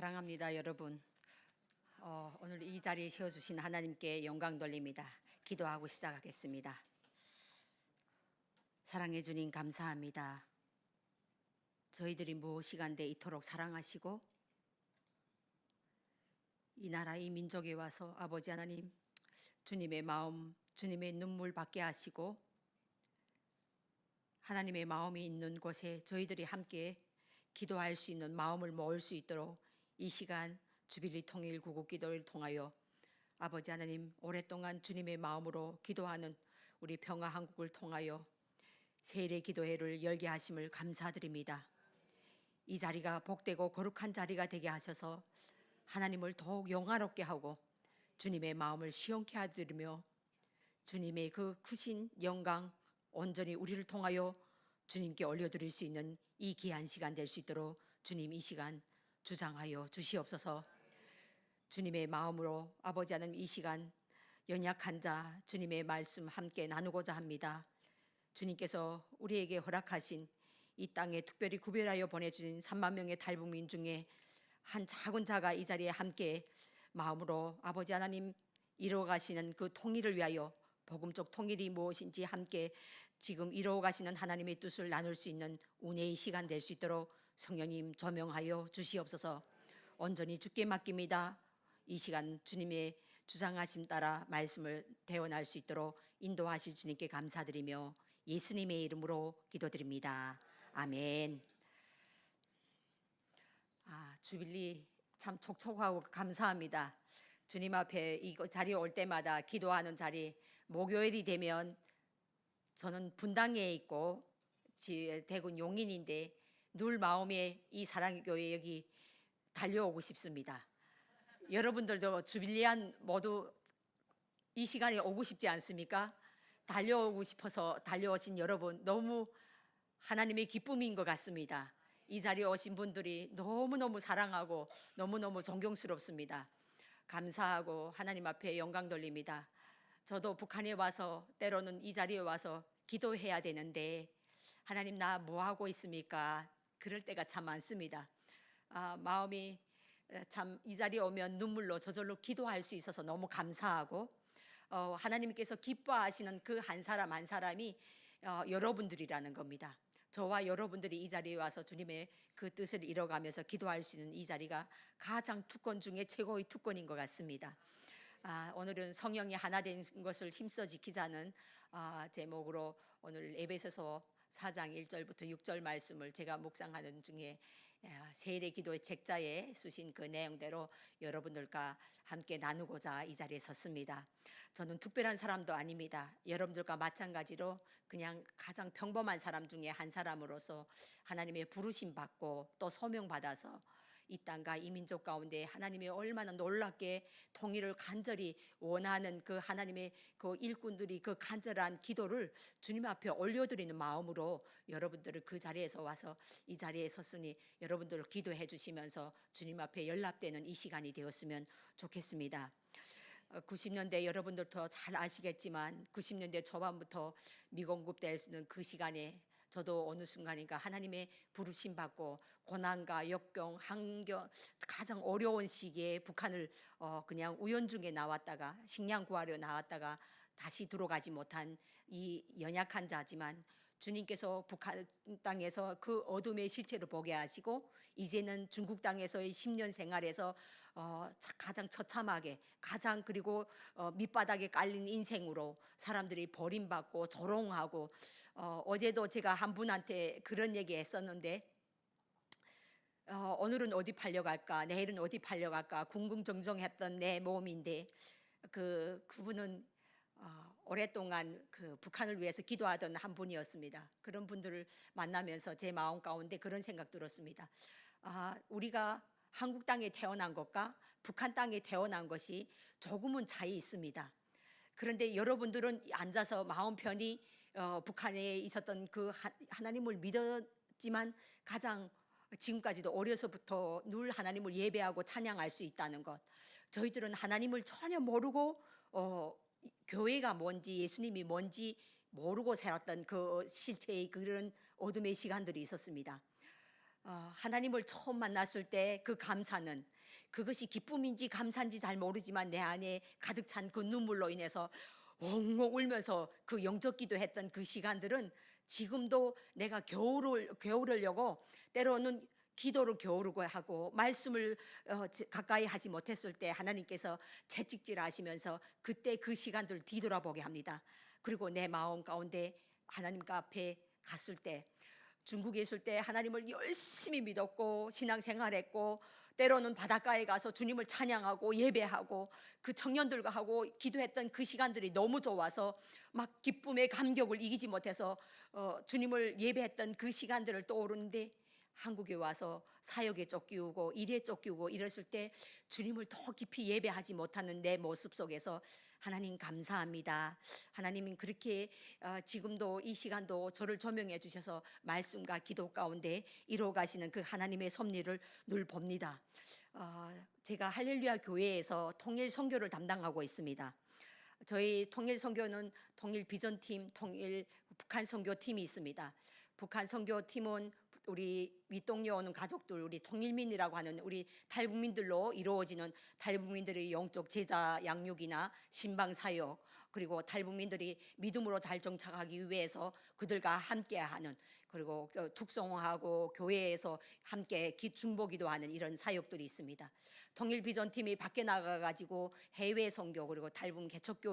사랑합니다, 여러분. 어, 오늘 이 자리에 세워주신 하나님께 영광 돌립니다. 기도하고 시작하겠습니다. 사랑해 주님 감사합니다. 저희들이 무엇이간데 이토록 사랑하시고 이 나라 이 민족에 와서 아버지 하나님 주님의 마음 주님의 눈물 받게 하시고 하나님의 마음이 있는 곳에 저희들이 함께 기도할 수 있는 마음을 모을 수 있도록 이 시간 주빌리 통일 구국 기도를 통하여 아버지 하나님 오랫동안 주님의 마음으로 기도하는 우리 평화 한국을 통하여 세일의 기도회를 열게 하심을 감사드립니다. 이 자리가 복되고 거룩한 자리가 되게 하셔서 하나님을 더욱 영화롭게 하고 주님의 마음을 시원케 하드리며 주님의 그 크신 영광 온전히 우리를 통하여 주님께 올려드릴 수 있는 이 귀한 시간 될 수 있도록 주님 이 시간 주장하여 주시옵소서 주님의 마음으로 아버지 하나님 이 시간 연약한 자 주님의 말씀 함께 나누고자 합니다. 주님께서 우리에게 허락하신 이 땅에 특별히 구별하여 보내주신 3만 명의 탈북민 중에 한 작은 자가 이 자리에 함께 마음으로 아버지 하나님 이루어가시는 그 통일을 위하여 복음적 통일이 무엇인지 함께 지금 이루어가시는 하나님의 뜻을 나눌 수 있는 운혜의 시간 될 수 있도록 성령님 조명하여 주시옵소서 온전히 주께 맡깁니다. 이 시간 주님의 주장하심 따라 말씀을 대원할 수 있도록 인도하실 주님께 감사드리며 예수님의 이름으로 기도드립니다. 아멘. 아, 주빌리 참 촉촉하고 감사합니다. 주님 앞에 이 자리에 올 때마다 기도하는 자리 목요일이 되면 저는 분당에 있고 지- 대구 용인인데 늘 마음에 이 사랑의 교회 여기 달려오고 싶습니다. 여러분들도 주빌리안 모두 이 시간에 오고 싶지 않습니까? 달려오고 싶어서 달려오신 여러분 너무 하나님의 기쁨인 것 같습니다. 이 자리에 오신 분들이 너무너무 사랑하고 너무너무 존경스럽습니다. 감사하고 하나님 앞에 영광 돌립니다. 저도 북한에 와서 때로는 이 자리에 와서 기도해야 되는데 하나님 나 뭐 하고 있습니까? 그럴 때가 참 많습니다. 아, 마음이 참 이 자리에 오면 눈물로 저절로 기도할 수 있어서 너무 감사하고 어, 하나님께서 기뻐하시는 그 한 사람 한 사람이 어, 여러분들이라는 겁니다. 저와 여러분들이 이 자리에 와서 주님의 그 뜻을 이뤄가면서 기도할 수 있는 이 자리가 가장 특권 중에 최고의 특권인 것 같습니다. 아, 오늘은 성령이 하나 된 것을 힘써 지키자는 아, 제목으로 오늘 에베소서 4장 1절부터 6절 말씀을 제가 묵상하는 중에 아, 세례 기도의 책자에 쓰신 그 내용대로 여러분들과 함께 나누고자 이 자리에 섰습니다. 저는 특별한 사람도 아닙니다. 여러분들과 마찬가지로 그냥 가장 평범한 사람 중에 한 사람으로서 하나님의 부르심 받고 또 소명 받아서 이 땅과 이 민족 가운데 하나님이 얼마나 놀랍게 통일을 간절히 원하는 그 하나님의 그 일꾼들이 그 간절한 기도를 주님 앞에 올려드리는 마음으로 여러분들을 그 자리에서 와서 이 자리에 섰으니 여러분들 기도해 주시면서 주님 앞에 연락되는 이 시간이 되었으면 좋겠습니다. 90년대 여러분들도 잘 아시겠지만 90년대 초반부터 미공급될 그 시간에 저도 어느 순간인가 하나님의 부르심 받고 고난과 역경, 환경 가장 어려운 시기에 북한을 어 그냥 우연 중에 나왔다가 식량 구하려 나왔다가 다시 들어가지 못한 이 연약한 자지만 주님께서 북한 땅에서 그 어둠의 실체를 보게 하시고 이제는 중국 땅에서의 10년 생활에서 어, 가장 처참하게 가장 그리고 어, 밑바닥에 깔린 인생으로 사람들이 버림받고 조롱하고 어, 어제도 제가 한 분한테 그런 얘기 했었는데 어, 오늘은 어디 팔려갈까 내일은 어디 팔려갈까 궁금정정했던 내 몸인데 그 그분은 어, 오랫동안 그 북한을 위해서 기도하던 한 분이었습니다. 그런 분들을 만나면서 제 마음 가운데 그런 생각 들었습니다. 아, 우리가 한국 땅에 태어난 것과 북한 땅에 태어난 것이 조금은 차이 있습니다. 그런데 여러분들은 앉아서 마음 편히 어, 북한에 있었던 그 하, 하나님을 믿었지만 가장 지금까지도 어려서부터 늘 하나님을 예배하고 찬양할 수 있다는 것. 저희들은 하나님을 전혀 모르고 어, 교회가 뭔지 예수님이 뭔지 모르고 살았던 그 실체의 그런 어둠의 시간들이 있었습니다. 어, 하나님을 처음 만났을 때 그 감사는 그것이 기쁨인지 감사인지 잘 모르지만 내 안에 가득 찬 그 눈물로 인해서 엉엉 울면서 그 영적 기도했던 그 시간들은 지금도 내가 겨울을 겨울으려고 때로는 기도를 겨우르고 하고 말씀을 어, 지- 가까이 하지 못했을 때 하나님께서 채찍질 하시면서 그때 그 시간들을 뒤돌아보게 합니다. 그리고 내 마음 가운데 하나님 앞에 갔을 때 중국에 있을 때 하나님을 열심히 믿었고 신앙생활했고 때로는 바닷가에 가서 주님을 찬양하고 예배하고 그 청년들과 하고 기도했던 그 시간들이 너무 좋아서 막 기쁨의 감격을 이기지 못해서 어, 주님을 예배했던 그 시간들을 떠오르는데 한국에 와서 사역에 쫓기고 일에 쫓기고 이랬을 때 주님을 더 깊이 예배하지 못하는 내 모습 속에서 하나님 감사합니다. 하나님은 그렇게 어, 지금도 이 시간도 저를 조명해 주셔서 말씀과 기도 가운데 이루어 가시는 그 하나님의 섭리를 늘 봅니다. 어, 제가 할렐루야 교회에서 통일 선교를 담당하고 있습니다. 저희 통일 선교는 통일 비전팀, 통일 북한 선교팀이 있습니다. 북한 선교팀은 우리 윗동료 오는 가족들, 우리 통일민이라고 하는 우리 탈북민들로 이루어지는 탈북민들의 영적 제자 양육이나 신방 사역 그리고 탈북민들이 믿음으로 잘 정착하기 위해서 그들과 함께하는 그리고 그 tuk성하고 교회에서 함께 기 중보기도 하는 이런 사역들이 있습니다. 통일 비전팀이 밖에 나가 가지고 해외 선교 그리고 탈북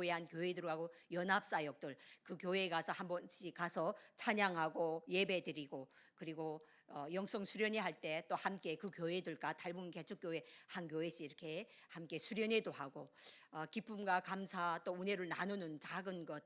한 교회 들어가고 연합 사역들 그 교회에 가서 한 번씩 가서 찬양하고 예배드리고 그리고 어, 영성 수련회 할 때 또 함께 그 교회들과 탈북 개척교회 한 교회씩 이렇게 함께 수련회도 하고 어, 기쁨과 감사 또 은혜를 나누는 작은 것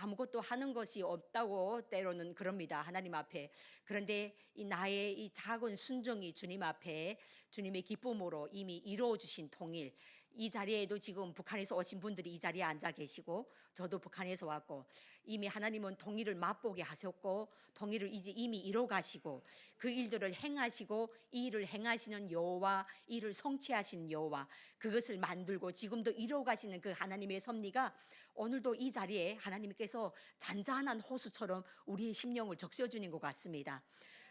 아무것도 하는 것이 없다고 때로는 그럽니다. 하나님 앞에. 그런데 이 나의 이 작은 순종이 주님 앞에 주님의 기쁨으로 이미 이루어 주신 통일 이 자리에도 지금 북한에서 오신 분들이 이 자리에 앉아 계시고 저도 북한에서 왔고 이미 하나님은 통일을 맛보게 하셨고 통일을 이제 이미 이뤄 가시고 그 일들을 행하시고 이 일을 행하시는 여호와 이 일을 성취하신 여호와 그것을 만들고 지금도 이뤄 가시는 그 하나님의 섭리가 오늘도 이 자리에 하나님께서 잔잔한 호수처럼 우리의 심령을 적셔 주는 것 같습니다.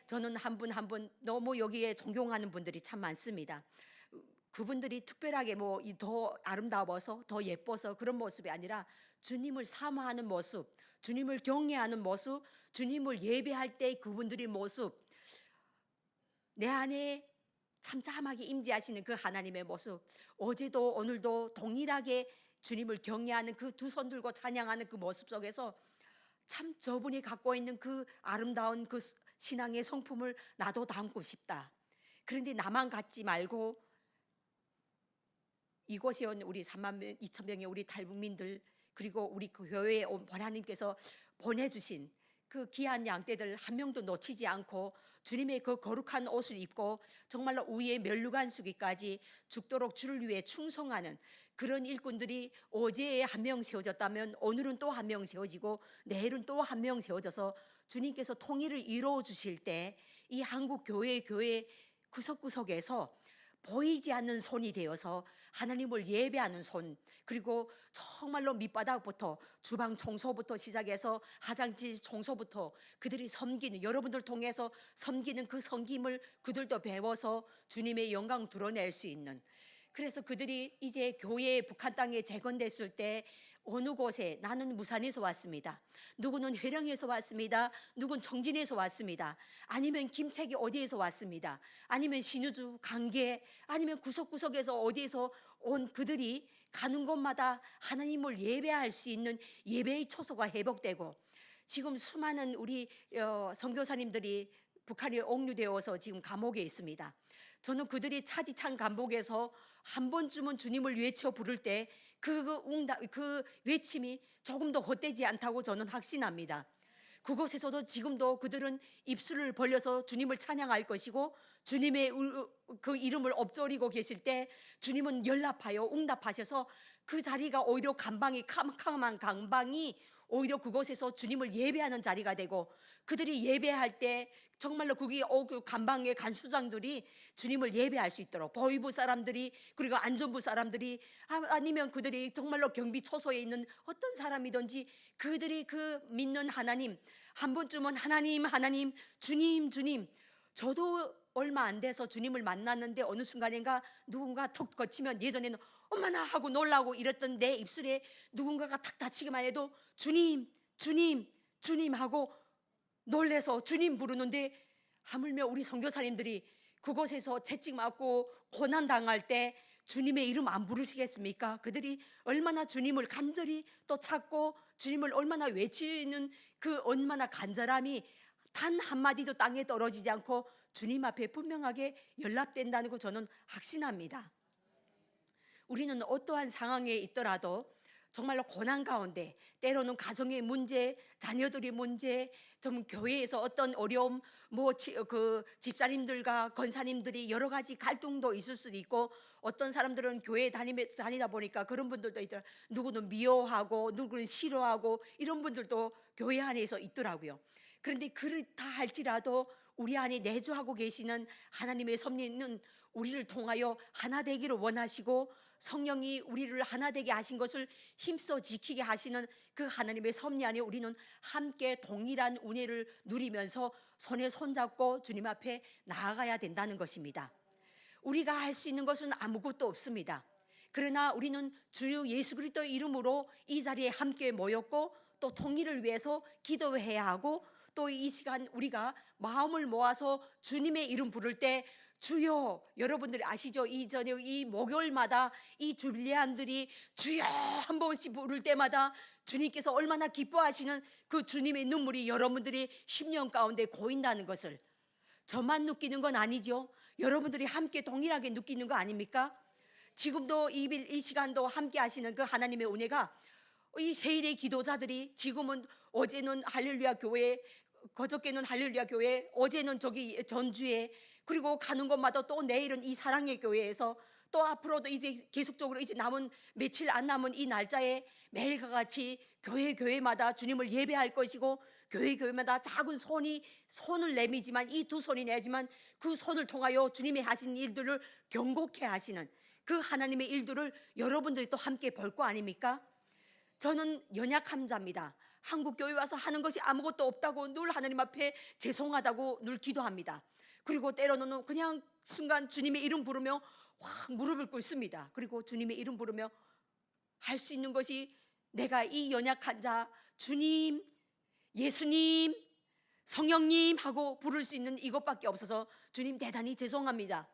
저는 한 분 한 분 너무 여기에 존경하는 분들이 참 많습니다. 그분들이 특별하게 뭐 더 아름다워서 더 예뻐서 그런 모습이 아니라 주님을 사모하는 모습, 주님을 경외하는 모습, 주님을 예배할 때 그분들의 모습, 내 안에 참참하게 임재하시는 그 하나님의 모습, 어제도 오늘도 동일하게 주님을 경외하는 그 두 손 들고 찬양하는 그 모습 속에서 참 저분이 갖고 있는 그 아름다운 그 신앙의 성품을 나도 담고 싶다. 그런데 나만 갖지 말고 이곳에 온 우리 3만 명, 2천 명의 우리 탈북민들 그리고 우리 그 교회에 온 하나님께서 보내주신 그 귀한 양떼들 한 명도 놓치지 않고 주님의 그 거룩한 옷을 입고 정말로 우리의 멸류관 수기까지 죽도록 주를 위해 충성하는 그런 일꾼들이 어제에 한 명 세워졌다면 오늘은 또 한 명 세워지고 내일은 또 한 명 세워져서 주님께서 통일을 이루어 주실 때 이 한국 교회 교회 구석구석에서 보이지 않는 손이 되어서 하나님을 예배하는 손 그리고 정말로 밑바닥부터 주방 청소부터 시작해서 화장실 청소부터 그들이 섬기는 여러분들 통해서 섬기는 그 섬김을 그들도 배워서 주님의 영광 드러낼 수 있는. 그래서 그들이 이제 교회 북한 땅에 재건됐을 때 어느 곳에 나는 무산에서 왔습니다. 누구는 회령에서 왔습니다. 누군 정진에서 왔습니다. 아니면 김책이 어디에서 왔습니다. 아니면 신우주, 강계, 아니면 구석구석에서 어디에서 온 그들이 가는 곳마다 하나님을 예배할 수 있는 예배의 초소가 회복되고 지금 수많은 우리 어, 선교사님들이 북한에 옥류되어서 지금 감옥에 있습니다. 저는 그들이 차디찬 감옥에서 한 번쯤은 주님을 외쳐 부를 때 그 응답 그 외침이 조금 더 헛되지 않다고 저는 확신합니다. 그곳에서도 지금도 그들은 입술을 벌려서 주님을 찬양할 것이고 주님의 우- 그 이름을 엎조리고 계실 때 주님은 연락하여 응답하셔서 그 자리가 오히려 감방이 캄캄한 감방이 오히려 그곳에서 주님을 예배하는 자리가 되고 그들이 예배할 때 정말로 거기 어, 그 감방의 간수장들이 주님을 예배할 수 있도록 보위부 사람들이 그리고 안전부 사람들이 아- 아니면 그들이 정말로 경비 초소에 있는 어떤 사람이든지 그들이 그 믿는 하나님 한 번쯤은 하나님 하나님 주님 주님. 저도 얼마 안 돼서 주님을 만났는데 어느 순간인가 누군가 톡 거치면 예전에는 엄마나 하고 놀라고 이랬던 내 입술에 누군가가 탁 다치기만 해도 주님, 주님, 주님 하고 놀래서 주님 부르는데 하물며 우리 선교사님들이 그곳에서 채찍 맞고 고난 당할 때 주님의 이름 안 부르시겠습니까? 그들이 얼마나 주님을 간절히 또 찾고 주님을 얼마나 외치는 그 얼마나 간절함이 단 한마디도 땅에 떨어지지 않고 주님 앞에 분명하게 연락된다는 거 저는 확신합니다. 우리는 어떠한 상황에 있더라도 정말로 고난 가운데 때로는 가정의 문제, 자녀들의 문제, 좀 교회에서 어떤 어려움, 뭐 그 집사님들과 권사님들이 여러 가지 갈등도 있을 수도 있고 어떤 사람들은 교회 다니다 보니까 그런 분들도 있더라. 누구는 미워하고 누구는 싫어하고 이런 분들도 교회 안에서 있더라고요. 그런데 그렇다 할지라도 우리 안에 내주하고 계시는 하나님의 섭리는 우리를 통하여 하나 되기를 원하시고 성령이 우리를 하나 되게 하신 것을 힘써 지키게 하시는 그 하나님의 섭리 안에 우리는 함께 동일한 은혜를 누리면서 손에 손잡고 주님 앞에 나아가야 된다는 것입니다. 우리가 할 수 있는 것은 아무것도 없습니다. 그러나 우리는 주 예수 그리스도의 이름으로 이 자리에 함께 모였고 또 통일을 위해서 기도해야 하고 또 이 시간 우리가 마음을 모아서 주님의 이름 부를 때 주여 여러분들이 아시죠? 이 저녁 이 목요일마다 이 주빌리안들이 주여 한 번씩 부를 때마다 주님께서 얼마나 기뻐하시는 그 주님의 눈물이 여러분들이 10년 가운데 고인다는 것을 저만 느끼는 건 아니죠. 여러분들이 함께 동일하게 느끼는 거 아닙니까? 지금도 이, 빌- 이 시간도 함께 하시는 그 하나님의 은혜가 이 세일의 기도자들이 지금은 어제는 할렐루야 교회, 그저께는 할렐루야 교회, 어제는 저기 전주에 그리고 가는 곳마다 또 내일은 이 사랑의 교회에서 또 앞으로도 이제 계속적으로 이제 남은 며칠 안 남은 이 날짜에 매일과 같이 교회 교회마다 주님을 예배할 것이고 교회 교회마다 작은 손이 손을 내미지만 이 두 손이 내지만 그 손을 통하여 주님이 하신 일들을 경고케 하시는 그 하나님의 일들을 여러분들이 또 함께 볼 거 아닙니까? 저는 연약함 자입니다. 한국 교회 와서 하는 것이 아무것도 없다고 늘 하나님 앞에 죄송하다고 늘 기도합니다. 그리고 때로는 그냥 순간 주님의 이름 부르며 확 무릎을 꿇습니다. 그리고 주님의 이름 부르며 할 수 있는 것이 내가 이 연약한 자 주님, 예수님, 성령님 하고 부를 수 있는 이것밖에 없어서 주님 대단히 죄송합니다.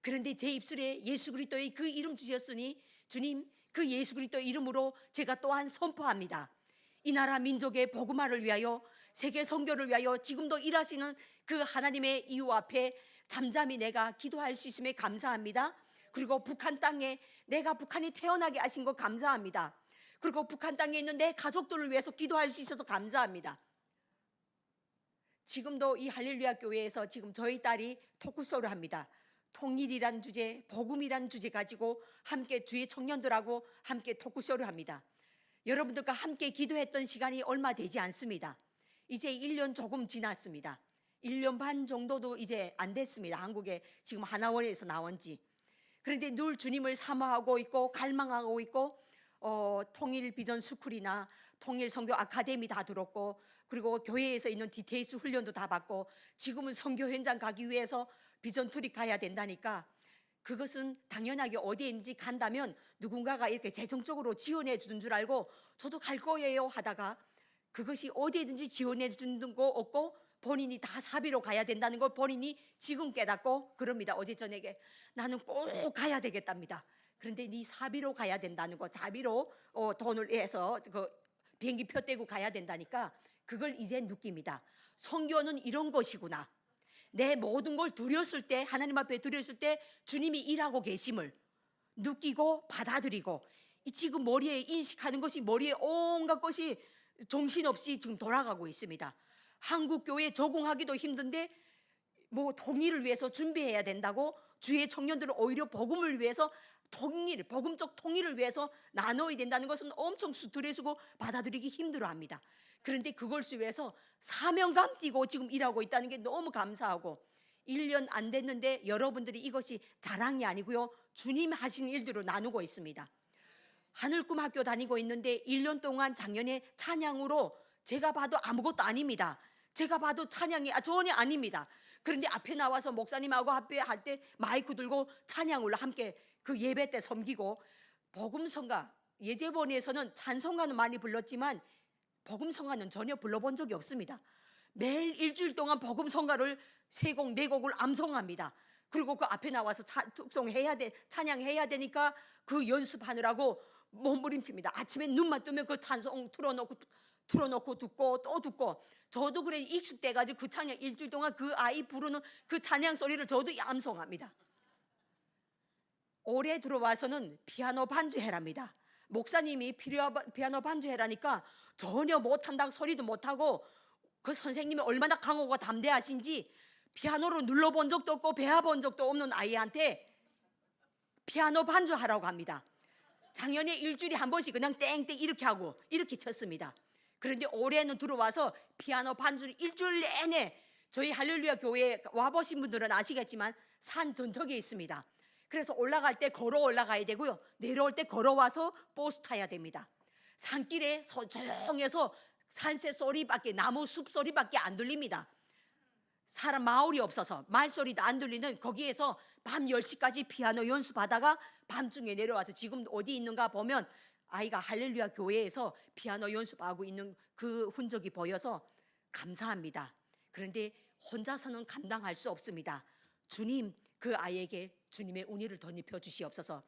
그런데 제 입술에 예수 그리스도의 그 이름 주셨으니 주님 그 예수 그리스도 이름으로 제가 또한 선포합니다. 이 나라 민족의 복음화를 위하여 세계 선교를 위하여 지금도 일하시는 그 하나님의 이유 앞에 잠잠히 내가 기도할 수 있음에 감사합니다. 그리고 북한 땅에 내가 북한이 태어나게 하신 것 감사합니다. 그리고 북한 땅에 있는 내 가족들을 위해서 기도할 수 있어서 감사합니다. 지금도 이 할렐루야 교회에서 지금 저희 딸이 토크쇼를 합니다. 통일이란 주제, 복음이란 주제 가지고 함께 주의 청년들하고 함께 토크쇼를 합니다. 여러분들과 함께 기도했던 시간이 얼마 되지 않습니다. 이제 1년 조금 지났습니다. 1년 반 정도도 이제 안 됐습니다. 한국에 지금 하나원에서 나온 지. 그런데 늘 주님을 사모하고 있고 갈망하고 있고 어, 통일 비전 스쿨이나 통일 선교 아카데미 다 들었고 그리고 교회에서 있는 디테이스 훈련도 다 받고 지금은 선교 현장 가기 위해서 비전 투리 가야 된다니까 그것은 당연하게 어디인지 간다면 누군가가 이렇게 재정적으로 지원해 주는 줄 알고 저도 갈 거예요 하다가 그것이 어디든지 지원해 주는 거 없고 본인이 다 사비로 가야 된다는 걸 본인이 지금 깨닫고 그럽니다. 어제 저녁에 나는 꼭 가야 되겠답니다. 그런데 네 사비로 가야 된다는 거 자비로 어, 돈을 내서 그 비행기 표 떼고 가야 된다니까 그걸 이제 느낍니다. 성교는 이런 것이구나. 내 모든 걸 드렸을 때 하나님 앞에 드렸을 때 주님이 일하고 계심을 느끼고 받아들이고 이 지금 머리에 인식하는 것이 머리에 온갖 것이 정신없이 지금 돌아가고 있습니다. 한국 교회에 적응하기도 힘든데 뭐 통일을 위해서 준비해야 된다고 주의 청년들은 오히려 복음을 위해서 통일, 복음적 통일을 위해서 나눠야 된다는 것은 엄청 스트레스고 받아들이기 힘들어합니다. 그런데 그걸 위해서 사명감 띠고 지금 일하고 있다는 게 너무 감사하고 1년 안 됐는데 여러분들이 이것이 자랑이 아니고요. 주님 하신 일들을 나누고 있습니다. 하늘꿈 학교 다니고 있는데 1년 동안 작년에 찬양으로 제가 봐도 아무것도 아닙니다. 제가 봐도 찬양이 아, 전혀 아닙니다. 그런데 앞에 나와서 목사님하고 앞에 할때 마이크 들고 찬양을 함께 그 예배 때 섬기고 복음성가 예제본에서는 찬송가는 많이 불렀지만 복음성가는 전혀 불러본 적이 없습니다. 매일 일주일 동안 복음성가를 세 곡 네 곡을 암송합니다. 그리고 그 앞에 나와서 차, 특송해야 돼 찬양해야 되니까 그 연습하느라고 몸부림칩니다. 아침에 눈만 뜨면 그 찬송 틀어놓고 틀어놓고 듣고 또 듣고 저도 그래 익숙돼가지고 그 찬양 일주일 동안 그 아이 부르는 그 찬양 소리를 저도 암송합니다. 올해 들어와서는 피아노 반주해랍니다. 목사님이 피아노 반주해라니까 전혀 못한다고 소리도 못하고 그 선생님이 얼마나 강하고 담대하신지 피아노로 눌러본 적도 없고 배워본 적도 없는 아이한테 피아노 반주하라고 합니다. 작년에 일주일에 한 번씩 그냥 땡땡 이렇게 하고 이렇게 쳤습니다. 그런데 올해는 들어와서 피아노 반주를 일주일 내내 저희 할렐루야 교회에 와보신 분들은 아시겠지만 산 둔턱에 있습니다. 그래서 올라갈 때 걸어 올라가야 되고요. 내려올 때 걸어와서 버스 타야 됩니다. 산길에 서- 조용해서 산새 소리밖에 나무 숲 소리밖에 안 들립니다. 사람 마을이 없어서 말소리도 안 들리는 거기에서 밤 10시까지 피아노 연습하다가 밤중에 내려와서 지금 어디 있는가 보면 아이가 할렐루야 교회에서 피아노 연습하고 있는 그 흔적이 보여서 감사합니다. 그런데 혼자서는 감당할 수 없습니다. 주님 그 아이에게 주님의 은혜를 덧입혀 주시옵소서.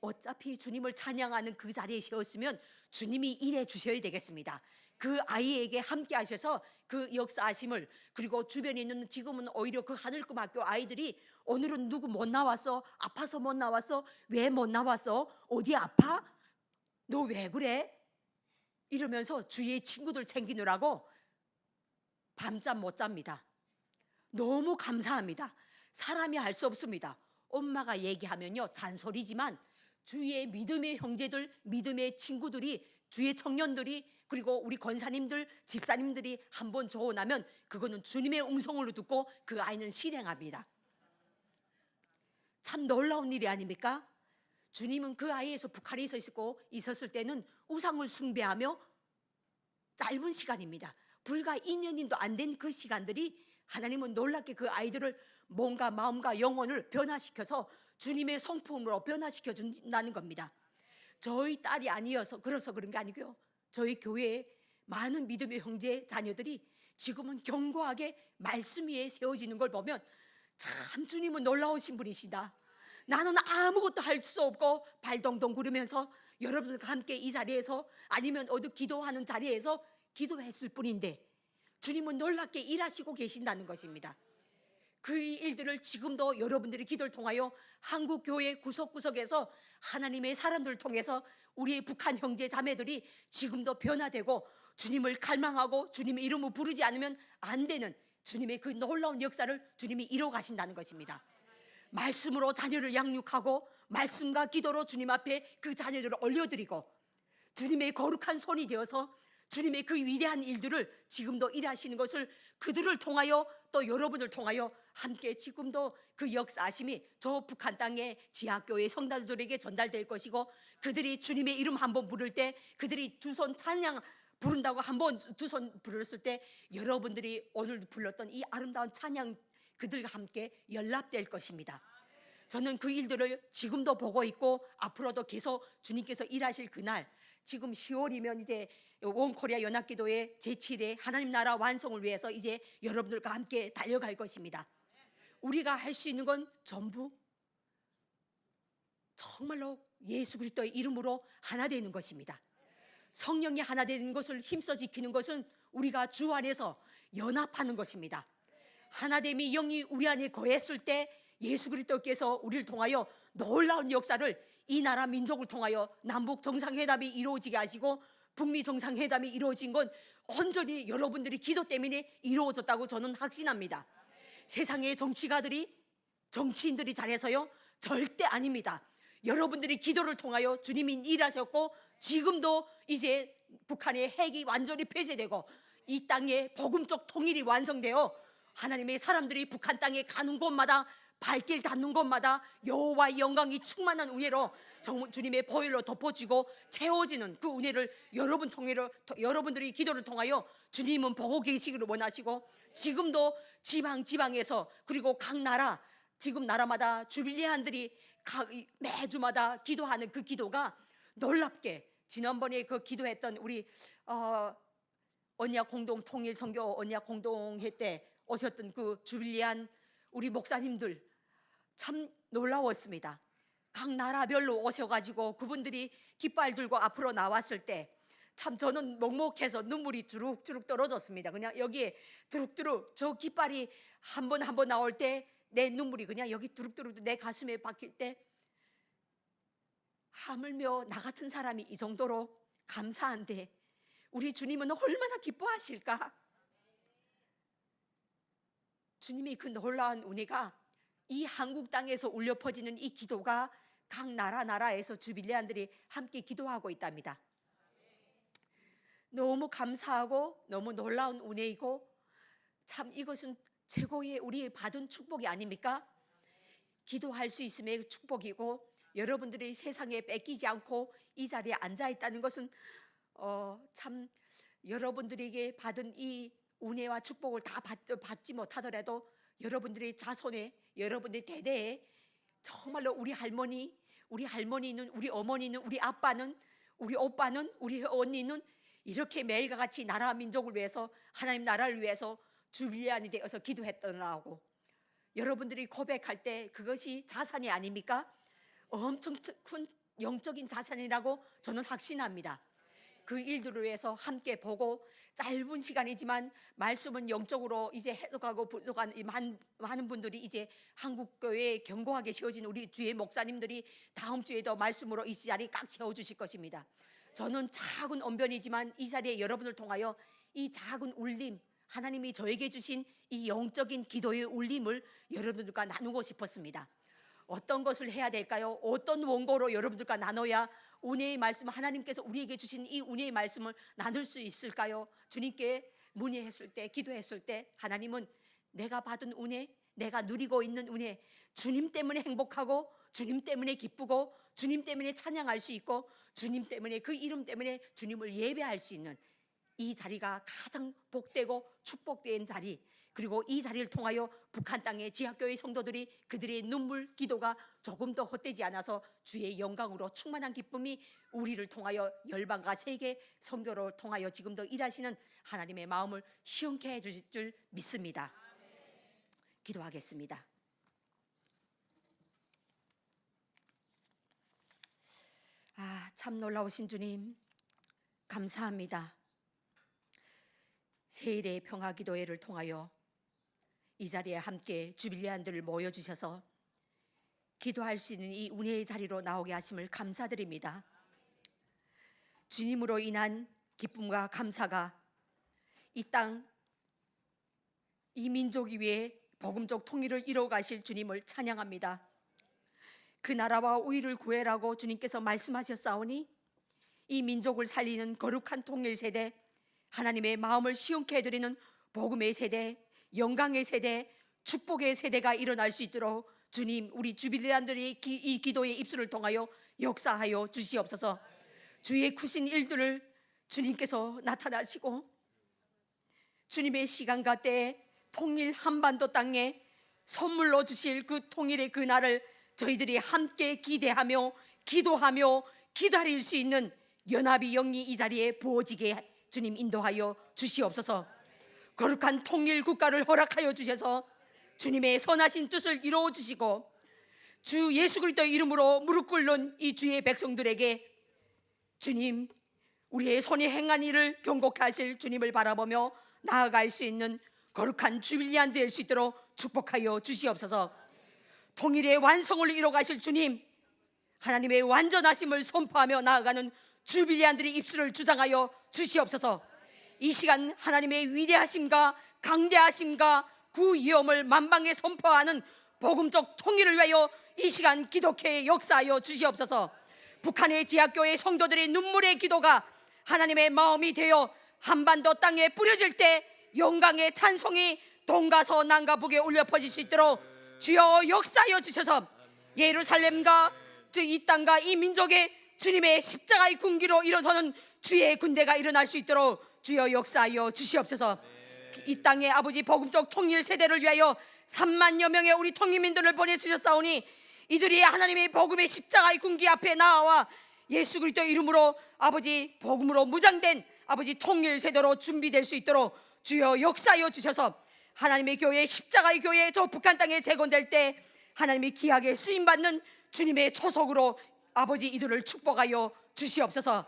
어차피 주님을 찬양하는 그 자리에 세웠으면 주님이 일해 주셔야 되겠습니다. 그 아이에게 함께 하셔서 그 역사하심을 그리고 주변에 있는 지금은 오히려 그 하늘금 학교 아이들이 오늘은 누구 못 나왔어? 아파서 못 나왔어? 왜 못 나왔어? 어디 아파? 너 왜 그래? 이러면서 주위의 친구들 챙기느라고 밤잠 못 잡니다. 너무 감사합니다. 사람이 할수 없습니다. 엄마가 얘기하면요 잔소리지만 주위의 믿음의 형제들, 믿음의 친구들이 주위의 청년들이 그리고 우리 권사님들, 집사님들이 한 번 조언하면 그거는 주님의 음성으로 듣고 그 아이는 실행합니다. 참 놀라운 일이 아닙니까? 주님은 그 아이에서 북한에 있어 있었고 있었을 때는 우상을 숭배하며 짧은 시간입니다. 불과 2년인도 안 된 그 시간들이 하나님은 놀랍게 그 아이들을 몸과 마음과 영혼을 변화시켜서 주님의 성품으로 변화시켜 준다는 겁니다. 저희 딸이 아니어서 그래서 그런 게 아니고요. 저희 교회에 많은 믿음의 형제 자녀들이 지금은 견고하게 말씀 위에 세워지는 걸 보면 참 주님은 놀라우신 분이시다. 나는 아무것도 할 수 없고 발동동 구르면서 여러분들과 함께 이 자리에서 아니면 어디 기도하는 자리에서 기도했을 뿐인데 주님은 놀랍게 일하시고 계신다는 것입니다. 그 일들을 지금도 여러분들이 기도를 통하여 한국 교회 구석구석에서 하나님의 사람들을 통해서 우리의 북한 형제 자매들이 지금도 변화되고 주님을 갈망하고 주님의 이름을 부르지 않으면 안 되는 주님의 그 놀라운 역사를 주님이 이뤄 가신다는 것입니다. 말씀으로 자녀를 양육하고 말씀과 기도로 주님 앞에 그 자녀들을 올려드리고 주님의 거룩한 손이 되어서 주님의 그 위대한 일들을 지금도 일하시는 것을 그들을 통하여 또 여러분을 통하여 함께 지금도 그 역사하심이 저 북한 땅의 지하교회 성도들에게 전달될 것이고 그들이 주님의 이름 한번 부를 때 그들이 두 손 찬양 부른다고 한번 두 손 부르었을 때 여러분들이 오늘 불렀던 이 아름다운 찬양 그들과 함께 연락될 것입니다. 저는 그 일들을 지금도 보고 있고 앞으로도 계속 주님께서 일하실 그날 지금 10월이면 이제 원코리아 연합기도회 제7회 하나님 나라 완성을 위해서 이제 여러분들과 함께 달려갈 것입니다. 우리가 할 수 있는 건 전부 정말로 예수 그리스도의 이름으로 하나 되는 것입니다. 성령이 하나 되는 것을 힘써 지키는 것은 우리가 주 안에서 연합하는 것입니다. 하나됨이 영이 우리 안에 거했을 때 예수 그리스도께서 우리를 통하여 놀라운 역사를 이 나라 민족을 통하여 남북 정상회담이 이루어지게 하시고 북미 정상회담이 이루어진 건 온전히 여러분들이 기도 때문에 이루어졌다고 저는 확신합니다. 세상의 정치가들이 정치인들이 잘해서요 절대 아닙니다. 여러분들이 기도를 통하여 주님이 일하셨고 지금도 이제 북한의 핵이 완전히 폐쇄되고 이 땅에 복음적 통일이 완성되어 하나님의 사람들이 북한 땅에 가는 곳마다 발길 닿는 곳마다 여호와의 영광이 충만한 은혜로 정- 주님의 보혈로 덮어지고 채워지는 그 은혜를 여러분 통해로 여러분들이 기도를 통하여 주님은 보고 계시기를 원하시고 지금도 지방 지방에서 그리고 각 나라 지금 나라마다 주빌리안들이 매주마다 기도하는 그 기도가 놀랍게 지난번에 그 기도했던 우리 어, 언약 공동 통일 선교 언약 공동회 때 오셨던 그 주빌리안 우리 목사님들 참 놀라웠습니다. 각 나라별로 오셔가지고 그분들이 깃발 들고 앞으로 나왔을 때 참 저는 먹먹해서 눈물이 주룩주룩 떨어졌습니다. 그냥 여기에 두룩두룩 저 깃발이 한 번 한 번 나올 때 내 눈물이 그냥 여기 두룩두룩 내 가슴에 박힐 때 하물며 나 같은 사람이 이 정도로 감사한데 우리 주님은 얼마나 기뻐하실까? 주님이 그 놀라운 은혜가 이 한국 땅에서 울려 퍼지는 이 기도가 각 나라 나라에서 주빌리안들이 함께 기도하고 있답니다. 너무 감사하고 너무 놀라운 은혜이고 참 이것은 최고의 우리 받은 축복이 아닙니까? 기도할 수 있음의 축복이고 여러분들이 세상에 뺏기지 않고 이 자리에 앉아 있다는 것은 어, 참 여러분들에게 받은 이 은혜와 축복을 다 받, 받지 못하더라도 여러분들의 자손에 여러분들의 대대에 정말로 우리 할머니, 우리 할머니는 우리 어머니는 우리 아빠는 우리 오빠는 우리 언니는 이렇게 매일과 같이 나라 민족을 위해서 하나님 나라를 위해서 주빌리안이 되어서 기도했더라고. 여러분들이 고백할 때 그것이 자산이 아닙니까? 엄청 큰 영적인 자산이라고 저는 확신합니다. 그 일들을 위해서 함께 보고 짧은 시간이지만 말씀은 영적으로 이제 해석하고 분석한 많은 분들이 이제 한국 교회에 견고하게 세워진 우리 주의 목사님들이 다음 주에도 말씀으로 이 자리 꽉 채워 주실 것입니다. 저는 작은 언변이지만 이 자리에 여러분을 통하여 이 작은 울림 하나님이 저에게 주신 이 영적인 기도의 울림을 여러분들과 나누고 싶었습니다. 어떤 것을 해야 될까요? 어떤 원고로 여러분들과 나눠야 은혜의 말씀 하나님께서 우리에게 주신 이 은혜의 말씀을 나눌 수 있을까요? 주님께 문의했을 때 기도했을 때 하나님은 내가 받은 은혜, 내가 누리고 있는 은혜, 주님 때문에 행복하고 주님 때문에 기쁘고 주님 때문에 찬양할 수 있고 주님 때문에 그 이름 때문에 주님을 예배할 수 있는 이 자리가 가장 복되고 축복된 자리 그리고 이 자리를 통하여 북한 땅의 지하교회 성도들이 그들의 눈물 기도가 조금 더 헛되지 않아서 주의 영광으로 충만한 기쁨이 우리를 통하여 열방과 세계 선교를 통하여 지금도 일하시는 하나님의 마음을 시원케 해 주실 줄 믿습니다. 기도하겠습니다. 아, 참 놀라우신 주님 감사합니다. 세일의 평화 기도회를 통하여 이 자리에 함께 주빌리안들을 모여 주셔서 기도할 수 있는 이 은혜의 자리로 나오게 하심을 감사드립니다. 주님으로 인한 기쁨과 감사가 이 땅, 이 민족 위에 복음적 통일을 이루어 가실 주님을 찬양합니다. 그 나라와 우위를 구해라고 주님께서 말씀하셨사오니 이 민족을 살리는 거룩한 통일 세대, 하나님의 마음을 시원케 해드리는 복음의 세대, 영광의 세대, 축복의 세대가 일어날 수 있도록 주님 우리 주빌리안들이 기- 이 기도의 입술을 통하여 역사하여 주시옵소서. 주의 크신 일들을 주님께서 나타나시고 주님의 시간과 때에 통일 한반도 땅에 선물로 주실 그 통일의 그 날을 저희들이 함께 기대하며 기도하며 기다릴 수 있는 연합의 영이 이 자리에 부어지게 주님 인도하여 주시옵소서. 거룩한 통일 국가를 허락하여 주셔서 주님의 선하신 뜻을 이루어 주시고 주 예수 그리스도 이름으로 무릎 꿇는 이 주의 백성들에게 주님 우리의 손이 행한 일을 경고케 하실 주님을 바라보며 나아갈 수 있는 거룩한 주빌리안 될 수 있도록 축복하여 주시옵소서. 통일의 완성을 이뤄 가실 주님 하나님의 완전하심을 선포하며 나아가는 주빌리안들의 입술을 주장하여 주시옵소서. 이 시간 하나님의 위대하심과 강대하심과 구위엄을 만방에 선포하는 복음적 통일을 위하여 이 시간 기독회에 역사하여 주시옵소서. 북한의 지하교회 성도들의 눈물의 기도가 하나님의 마음이 되어 한반도 땅에 뿌려질 때 영광의 찬송이 동가서 남가 북에 울려 퍼질 수 있도록 주여 역사하여 주셔서 예루살렘과 주이 땅과 이 민족의 주님의 십자가의 군기로 일어서는 주의 군대가 일어날 수 있도록 주여 역사하여 주시옵소서. 이 땅에 아버지 복음적 통일 세대를 위하여 3만여 명의 우리 통일민들을 보내주셨사오니 이들이 하나님의 복음의 십자가의 군기 앞에 나와 예수 그리스도 이름으로 아버지 복음으로 무장된 아버지 통일 세대로 준비될 수 있도록 주여 역사하여 주셔서 하나님의 교회 십자가의 교회 저 북한 땅에 재건될 때 하나님의 귀하게 쓰임 받는 주님의 초석으로 아버지 이들을 축복하여 주시옵소서.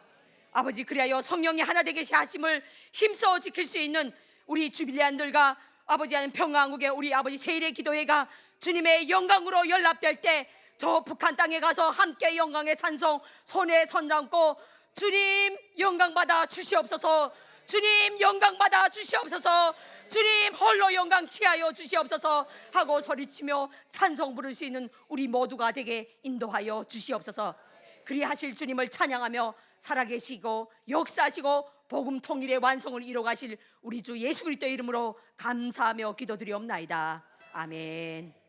아버지 그리하여 성령이 하나 되게 하심을 힘써 지킬 수 있는 우리 주빌리안들과 아버지 하는 평화국의 우리 아버지 세일의 기도회가 주님의 영광으로 연합될 때 저 북한 땅에 가서 함께 영광의 찬송 손에 손 잡고 주님 영광 받아 주시옵소서 주님 영광 받아 주시옵소서 주님 홀로 영광 취하여 주시옵소서 하고 소리치며 찬송 부를 수 있는 우리 모두가 되게 인도하여 주시옵소서. 그리하실 주님을 찬양하며 살아계시고 역사하시고 복음 통일의 완성을 이루가실 우리 주 예수 그리스도 이름으로 감사하며 기도드리옵나이다. 아멘.